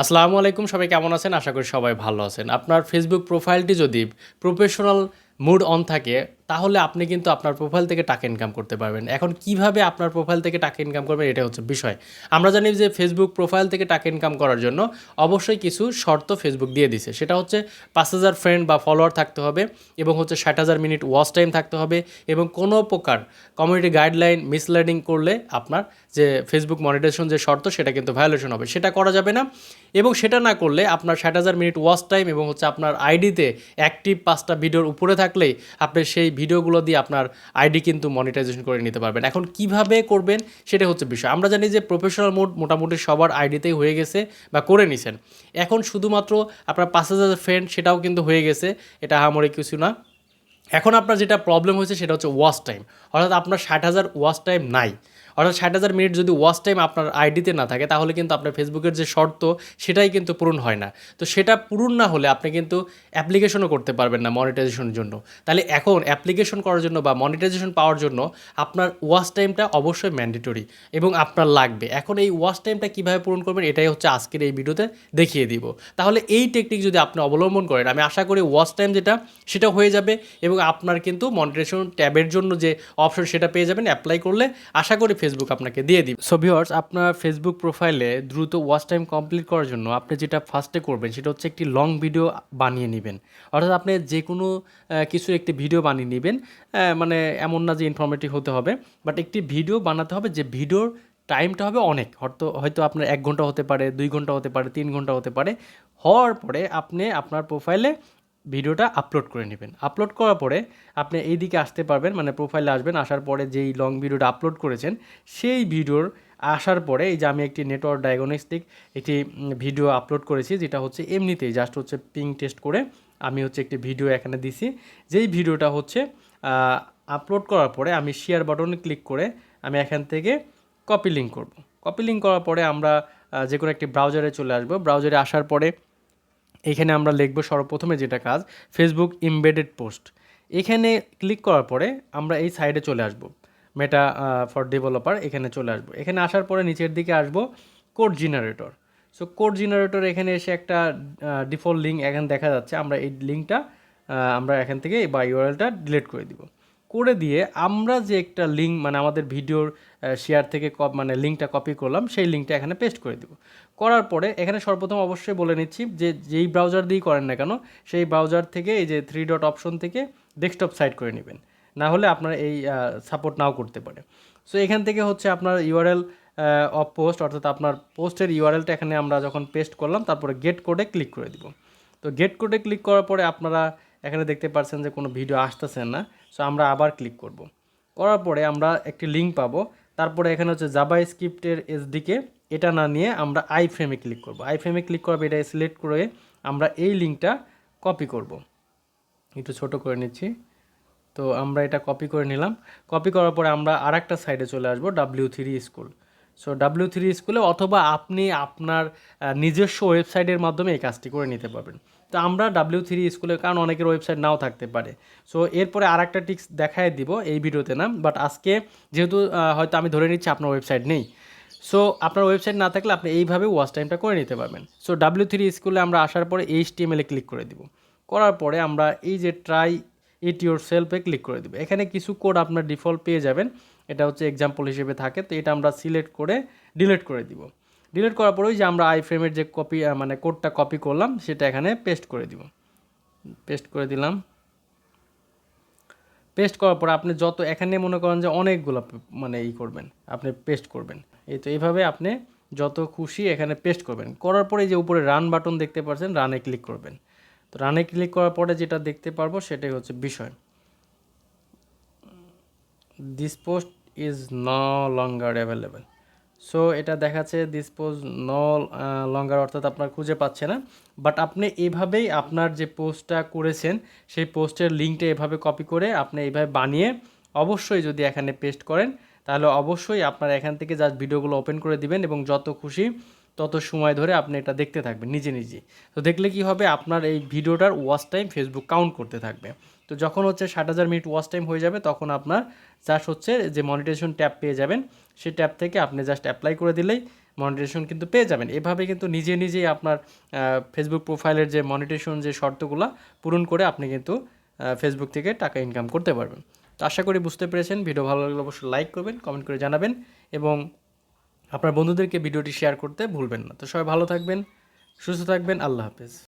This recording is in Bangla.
আসসালামু আলাইকুম, সবাই কেমন আছেন? আশা করি সবাই ভালো আছেন। আপনার ফেসবুক প্রোফাইলটি যদি প্রফেশনাল মুড অন থাকে তাহলে আপনি কিন্তু আপনার প্রোফাইল থেকে টাকা ইনকাম করতে পারবেন। এখন কীভাবে আপনার প্রোফাইল থেকে টাকা ইনকাম করবেন এটা হচ্ছে বিষয়। আমরা জানি যে ফেসবুক প্রোফাইল থেকে টাকা ইনকাম করার জন্য অবশ্যই কিছু শর্ত ফেসবুক দিয়ে দিছে। সেটা হচ্ছে পাঁচ হাজার ফ্রেন্ড বা ফলোয়ার থাকতে হবে এবং হচ্ছে ষাট হাজার মিনিট ওয়াচ টাইম থাকতে হবে এবং কোনো প্রকার কমিউনিটি গাইডলাইন মিসলাইডিং করলে আপনার যে ফেসবুক মনিটাইজেশন যে শর্ত সেটা কিন্তু ভায়োলেশন হবে। সেটা করা যাবে না এবং সেটা না করলে আপনার ষাট হাজার মিনিট ওয়াচ টাইম এবং হচ্ছে আপনার আইডিতে অ্যাক্টিভ পাঁচটা ভিডিওর উপরে থাকলেই আপনি সেই ভিডিওগুলো দিয়ে আপনার আইডি কিন্তু মনিটাইজেশন করে নিতে পারবেন। এখন কীভাবে করবেন সেটা হচ্ছে বিষয়। আমরা জানি যে প্রফেশনাল মোড মোটামুটি সবার আইডিতেই হয়ে গেছে বা করে নিছেন। এখন শুধুমাত্র আপনার পাঁচ হাজার ফ্রেন্ড সেটাও কিন্তু হয়ে গেছে, এটা আমার কিছু না। এখন আপনার যেটা প্রবলেম হয়েছে সেটা হচ্ছে ওয়াচ টাইম অর্থাৎ আপনার ষাট হাজার ওয়াচ টাইম নাই। অর্থাৎ ষাট হাজার মিনিট যদি ওয়াচ টাইম আপনার আইডিতে না থাকে, তাহলে কিন্তু আপনার ফেসবুকের যে শর্ত, সেটাই কিন্তু পূরণ হয় না। তো সেটা পূরণ না হলে আপনি কিন্তু অ্যাপ্লিকেশনও করতে পারবেন না মনিটাইজেশনের জন্য। তাহলে এখন অ্যাপ্লিকেশন করার জন্য বা মনিটাইজেশন পাওয়ার জন্য আপনার ওয়াচ টাইমটা অবশ্যই ম্যান্ডেটরি এবং আপনার লাগবে। এখন এই ওয়াচ টাইমটা কীভাবে পূরণ করবেন, এটাই হচ্ছে আজকের এই ভিডিওতে দেখিয়ে দিব। তাহলে এই টেকনিক যদি আপনি অবলম্বন করেন, আমি আশা করি ওয়াচ টাইম যেটা, সেটা হয়ে যাবে এবং আপনার কিন্তু মনিটাইজেশন ট্যাবের জন্য যে অপশন সেটা পেয়ে যাবেন অ্যাপ্লাই করলে। আশা করি ফেসবুক আপনাকে দিয়ে দিবে। সো ভিউয়ার্স আপনার ফেসবুক প্রোফাইলে দ্রুত ওয়াচ টাইম কমপ্লিট করার জন্য আপনি যেটা ফার্স্টে করবেন, সেটা হচ্ছে একটি লং ভিডিও বানিয়ে নেবেন। অর্থাৎ আপনি যে কোনো কিছুর একটি ভিডিও বানিয়ে নেবেন মানে এমন না যে ইনফরমেটিভ হতে হবে বাট একটি ভিডিও বানাতে হবে যে ভিডিওর টাইমটা হবে অনেক। হয়তো হয়তো আপনার এক ঘণ্টা হতে পারে, দুই ঘণ্টা হতে পারে, তিন ঘণ্টা হতে পারে। হওয়ার পরে আপনি আপনার প্রোফাইলে ভিডিওটা আপলোড করে নেবেন। আপলোড করার পরে আপনি এই দিকে আসতে পারবেন মানে প্রোফাইলে আসবেন, আসার পরে যেই লং ভিডিওটা আপলোড করেছেন, সেই ভিডিওর আসার পরে এই যে আমি একটি নেটওয়ার্ক ডায়াগনস্টিক একটি ভিডিও আপলোড করেছি, যেটা হচ্ছে এমনিতেই জাস্ট হচ্ছে পিং টেস্ট করে আমি হচ্ছে একটি ভিডিও এখানে দিছি। যেই ভিডিওটা হচ্ছে আপলোড করার পরে আমি শেয়ার বাটনে ক্লিক করে আমি এখান থেকে কপি লিঙ্ক করব। কপি লিঙ্ক করার পরে আমরা যে কোনো একটি ব্রাউজারে চলে আসব। ব্রাউজারে আসার পরে এখানে আমরা লিখব সর্বপ্রথমে যেটা কাজ ফেসবুক ইমবেডেড পোস্ট এখানে ক্লিক করার পরে আমরা এই সাইডে চলে আসব। মেটা ফর ডেভেলপার এখানে চলে আসব। এখানে আসার পরে নিচের দিকে আসব code generator so code generator এখানে এসে একটা ডিফল্ট লিঙ্ক এখানে দেখা যাচ্ছে। আমরা এই লিঙ্কটা আমরা এখান থেকে বা ইউআরএলটা ডিলিট করে দিব। করে দিয়ে আমরা যে একটা লিঙ্ক মানে আমাদের ভিডিওর শেয়ার থেকে মানে লিঙ্কটা কপি করলাম, সেই লিঙ্কটা এখানে পেস্ট করে দিব। করার পরে এখানে সর্বপ্রথম অবশ্যই বলে নিচ্ছি যে যেই ব্রাউজার দিয়েই করেন না কেন, সেই ব্রাউজার থেকে এই যে থ্রি ডট অপশন থেকে ডেস্কটপ সাইড করে নেবেন। না হলে আপনার এই সাপোর্ট নাও করতে পারে। সো এখান থেকে হচ্ছে আপনার ইউআরএল অফ পোস্ট অর্থাৎ আপনার পোস্টের ইউআরএলটা এখানে আমরা যখন পেস্ট করলাম, তারপরে গেট কোডে ক্লিক করে দিব। তো গেট কোডে ক্লিক করার পরে আপনারা এখানে দেখতে পাচ্ছেন যে কোনো ভিডিও আসতেছে না সো আমরা আবার ক্লিক করব। করার পরে আমরা একটি লিঙ্ক পাবো, তারপরে এখানে হচ্ছে জাবা স্ক্রিপ্টের এসডিকে এটা না নিয়ে আমরা আই ফ্রেমে ক্লিক করব। আই ফ্রেমে ক্লিক করব এটা সিলেক্ট করে আমরা এই লিঙ্কটা কপি করব। একটু ছোট করে নিচ্ছি, তো আমরা এটা কপি করে নিলাম। কপি করার পরে আমরা আর একটা সাইডে চলে আসব W three school so W three স্কুলে অথবা আপনি আপনার নিজস্ব ওয়েবসাইটের মাধ্যমে এই কাজটি করে নিতে পারবেন। তো আমরা ডাব্লিউ থ্রি স্কুলে কারণ অনেকের ওয়েবসাইট নাও থাকতে পারে। সো এরপরে আর একটা টিক্স দেখায় দিব এই ভিডিওতে না বাট আজকে যেহেতু হয়তো আমি ধরে নিচ্ছি আপনার ওয়েবসাইট নেই। সো আপনার ওয়েবসাইট না থাকলে আপনি এইভাবে ওয়াচ টাইমটা করে নিতে পারবেন। সো ডাব্লিউ থ্রি স্কুলে আমরা আসার পরে এইচ টিএমএলে ক্লিক করে দিব। করার পরে আমরা এই যে ট্রাই ইট ইউর সেলফে ক্লিক করে দেবো। এখানে কিছু কোড আপনার ডিফল্ট পেয়ে যাবেন। এটা হচ্ছে এক্সাম্পল হিসেবে থাকে, তো এটা আমরা সিলেক্ট করে ডিলিট করে দিব। ডিলিট করার পরে ওই যে আমরা আই ফ্রেমের যে কপি মানে কোডটা কপি করলাম, সেটা এখানে পেস্ট করে দিব। পেস্ট করে দিলাম। পেস্ট করার পর আপনি যত, এখানে মনে করেন যে অনেকগুলো মানে ই করবেন, আপনি পেস্ট করবেন। এই তো এইভাবে আপনি যত খুশি এখানে পেস্ট করবেন। করার পরে যে উপরে রান বাটন দেখতে পাচ্ছেন রানে ক্লিক করবেন। তো রানে ক্লিক করার পরে যেটা দেখতে পারব, সেটাই হচ্ছে বিষয়। দিস পোস্ট ইজ ন লঙ্গার অ্যাভেলেবেল সো এটা দেখাচ্ছে পোস্ট ন লঙ্গার অর্থাৎ আপনার খুঁজে পাচ্ছে না। বাট আপনি এভাবেই আপনার যে পোস্টটা করেছেন, সেই পোস্টের লিঙ্কটা এভাবে কপি করে আপনি এইভাবে বানিয়ে অবশ্যই যদি এখানে পেস্ট করেন, তাহলে অবশ্যই আপনার এখান থেকে জাস্ট ভিডিওগুলো ওপেন করে দিবেন এবং যত খুশি তত সময় ধরে আপনি এটা দেখতে থাকবেন, নিজে নিজে। তো দেখলে কি হবে? আপনার এই ভিডিওটার ওয়াচ টাইম ফেসবুক কাউন্ট করতে থাকবে। তো যখন হচ্ছে ষাট হাজার মিনিট ওয়াচ টাইম হয়ে যাবে, তখন আপনার জাস্ট হচ্ছে যে মনিটেশন ট্যাব পেয়ে যাবেন। সেই ট্যাব থেকে আপনি জাস্ট অ্যাপ্লাই করে দিলেই মনিটেশন কিন্তু পেয়ে যাবেন। এভাবে কিন্তু নিজে নিজেই আপনার ফেসবুক প্রোফাইলের যে মনিটেশন যে শর্তগুলো পূরণ করে আপনি কিন্তু ফেসবুক থেকে টাকা ইনকাম করতে পারবেন। তো আশা করি বুঝতে পেরেছেন। ভিডিও ভালো লাগলে অবশ্যই লাইক করবেন কমেন্ট করে জানাবেন এবং আপনার বন্ধুদেরকে ভিডিওটি শেয়ার করতে ভুলবেন না। তো সবাই ভালো থাকবেন, সুস্থ থাকবেন, আল্লাহ হাফেজ।